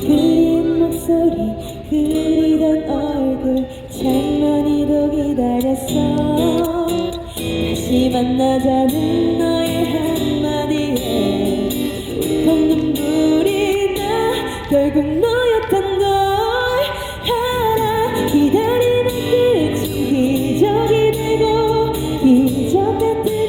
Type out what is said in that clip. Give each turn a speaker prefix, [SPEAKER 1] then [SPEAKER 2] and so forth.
[SPEAKER 1] 긴 목소리 그리던 얼굴 장난이도 기다렸어. 다시 만나자는 너의 한마디에 울컥 눈물이 나 결국 너였던 걸 알아 기다리는 끝이 기적이 되고 기적 같은